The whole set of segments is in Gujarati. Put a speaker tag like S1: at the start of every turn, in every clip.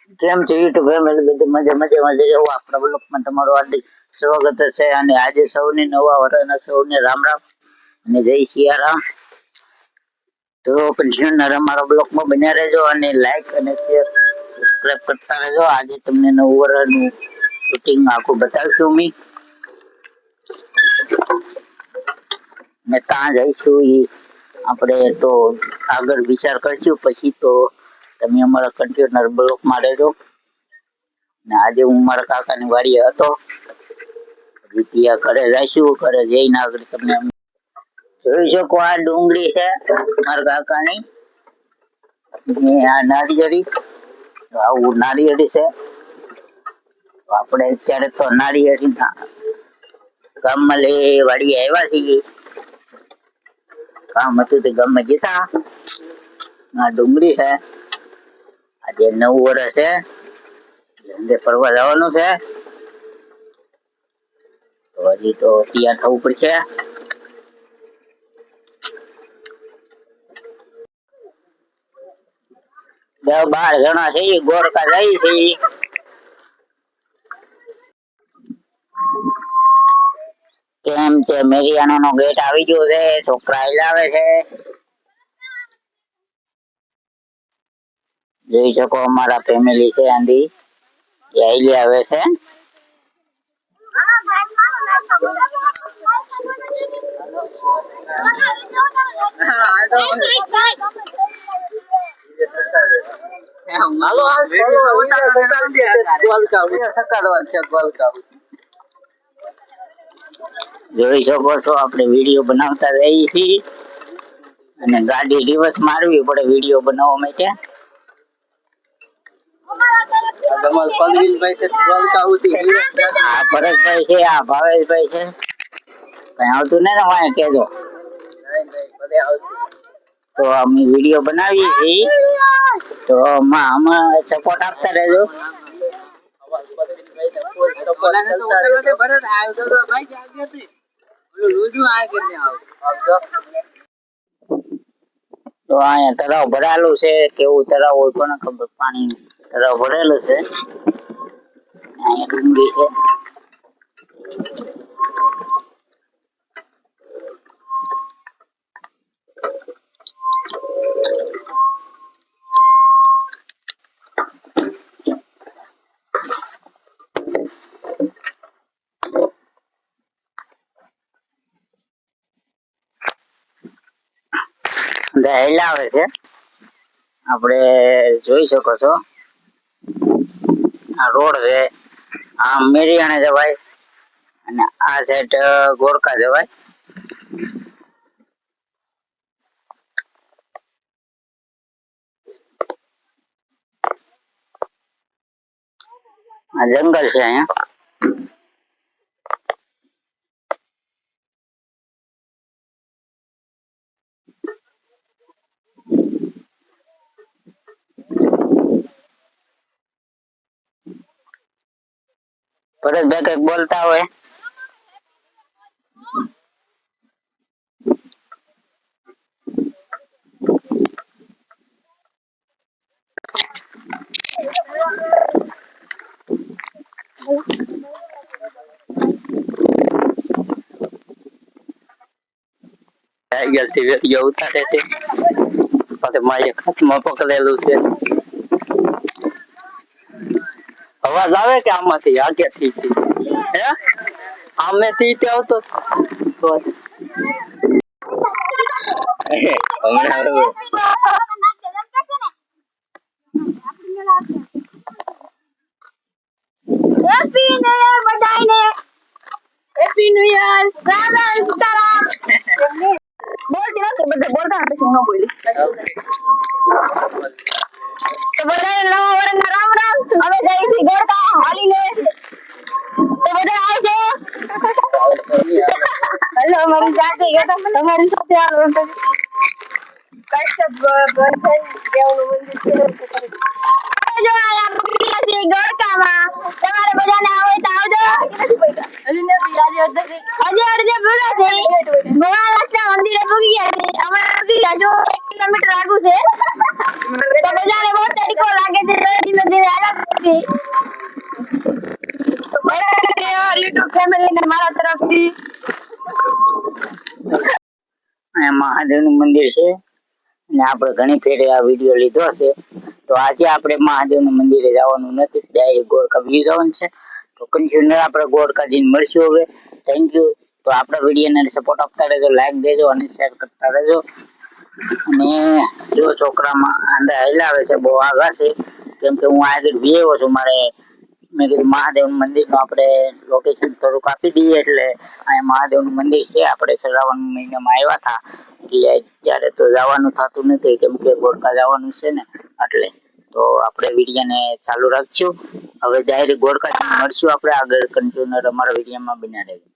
S1: કેમ છે યુટ્યુબ ફેમિલી બધું મજા મજા મજા. જવું આપણા બ્લોકમાં તમારું હાર્દિક સ્વાગત છે. અને આજે સૌને નવા વર્ષના સૌને રામ રામ. અને જય સિયારામ તો કન્ટિન્યુ અમારા બ્લોકમાં બન્યા રહેજો અને લાઈક અને શેર સબસ્ક્રાઇબ કરતા રહેજો. આજે તમને નવું વર્ષનું શૂટિંગ આખું બતાવશું મી. ને ત્યાં જઈશું એ આપણે તો આગળ વિચાર કરશું. પછી તો તમે અમારા કન્ટેનર બ્લોકમાં રહેજો. ને આજે હું મારા કાકાની વાડીએ હતો. ત્યાં ઘરે જઈશું, ઘરે જઈને આગળ તમને જોઈ શકો આ ડુંગળી છે મારા કાકાની. ને આ નારિયેળી. આવું નારિયેળી છે. આપણે અત્યારે તો નારિયેળી ગામમાં લઈ વાડી આવ્યા છીએ. કામ હતું તે ગામમાં જતા. આ ડુંગળી છે. આજે નવ વર્ષ છે ધંધે ફરવા જવાનું છે. તો હજી તો તૈયાર થવું પડશે. દસ બાર જણા છે ગોરકા જાય છે કેમ છે મેરિયાનો નો ગેટ આવી ગયો છે, છોકરા હિલાવે છે. જોઈ શકો અમારા ફેમિલી છે આંધી આઈલી આવે છે. જોઈ શકો છો, આપણે વીડિયો બનાવતા રહીએ છીએ. અને ગાડી દિવસ મારવી પડે વીડિયો બનાવવા માટે. આ ભરતભાઈ છે આ ભાવેશભાઈ છે. કઈ આવતું નહીં ને વાંહે કેજો તો અમે વીડિયો બનાવીએ છીએ. તો માં આમાં સપોર્ટ આપતા રહેજો. તો અહીંયા તળાવ ભરાયેલું છે કેવું તળાવ હોય કોને ખબર પાણી ભરેલું છે. અહીંયા ડુંગળી છે. દહેલા આવે છે. આપણે જોઈ શકો છો. આ રોડ છે. આ મેરિયાણે જવાય અને આ સાઈડ ગોરકા જવાય. આ જંગલ છે અહીંયા. ભરતભાઈ કંઈક બોલતા હોય.
S2: ટાઈગરથી વેટીઓ ઉતારે છે. પછી માએ હાથમાં પકડેલું છે. અવાજ આવે કે આમાંથી? આગેથી હે? આમેથી તે આવતો તો
S3: હેપી ન્યુ યર બધાને happy new year Ram Ram Sitaram બોલતી નથી બધા બોલતા પછી હું ન બોલી. તો બધાને નવા વર્ષના રામ રામ અમે જઈ છીએ ગોરકા હાલીને તો બધા આવશો હલો મારી જાતે ગયા હતા તમારી સાથે આવો તો કષ્ટ દેવનું મંદિર છે જો આ છે તમારે બધાને આવે તો આવજો હજી નથી આજે અડધે હજી અડધે પૂરો છે ભોળાનાથના મંદિરે પૂગી ગયા છે અમારે પૂગી ગયા છો એક કિલોમીટર આગું છે તો બધાને બહુ તડકો લાગે છે તો ધીમે ધીમે હાલો તરફથી તો બરાબર યુટ્યુબ ફેમિલીને મારા તરફથી
S1: અહીંયા મહાદેવનું મંદિર છે. અને આપણે ઘણી ફેરે આ વીડિયો લીધો છે. તો આજે આપણે મહાદેવનું મંદિરે જવાનું નથી. ડાયરેક્ટ ગોળકા બીજું જવાનું છે. તો કન્ટિન્યુ આપણે ગોળકા જઈને મળશું હવે. થેન્ક યુ તો આપણા વિડીયોને સપોર્ટ આપતા રહેજો લાઈક દેજો અને શેર કરતા રહેજો. અને જો છોકરામાં આંધા હેલાવે છે, બહુ આગા છે. કેમ કે હું આગળ વિયેવો છું મારે. મેં કીધું મહાદેવ મંદિરનું આપણે લોકેશન થોડુંક આપી દઈએ એટલે અહીંયા મહાદેવનું મંદિર છે. આપણે શ્રાવણ મહિનામાં આવ્યા હતા. એટલે જ્યારે તો જવાનું થતું નથી, કેમ કે ગોળકા જવાનું છે ને, એટલે તો આપણે વિડીયોને ચાલુ રાખશું. હવે ડાયરેક્ટ ગોળકા મળશું આપણે આગળ કન્ટિન્યુઅર અમારા વિડીયોમાં બના રહેજો.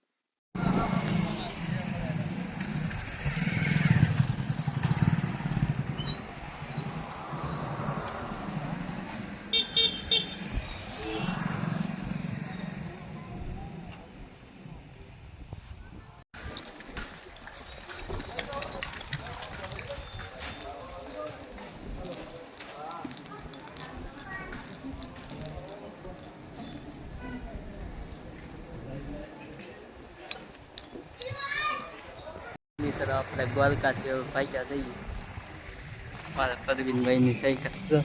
S2: ની તરફ આપણે દ્વારકાથી હવે પાછા જઈએ. મારા પરવીનભાઈની સાયકલ.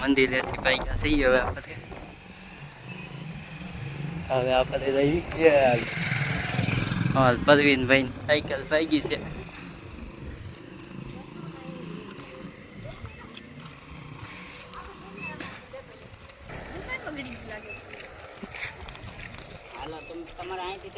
S2: મંદિરેથી પાછા જઈએ હવે આપણે. હવે આપણે રહી હા પરવીનભાઈની સાયકલ ભાગી છે.
S1: હાલો તમે તમારે અહીંથી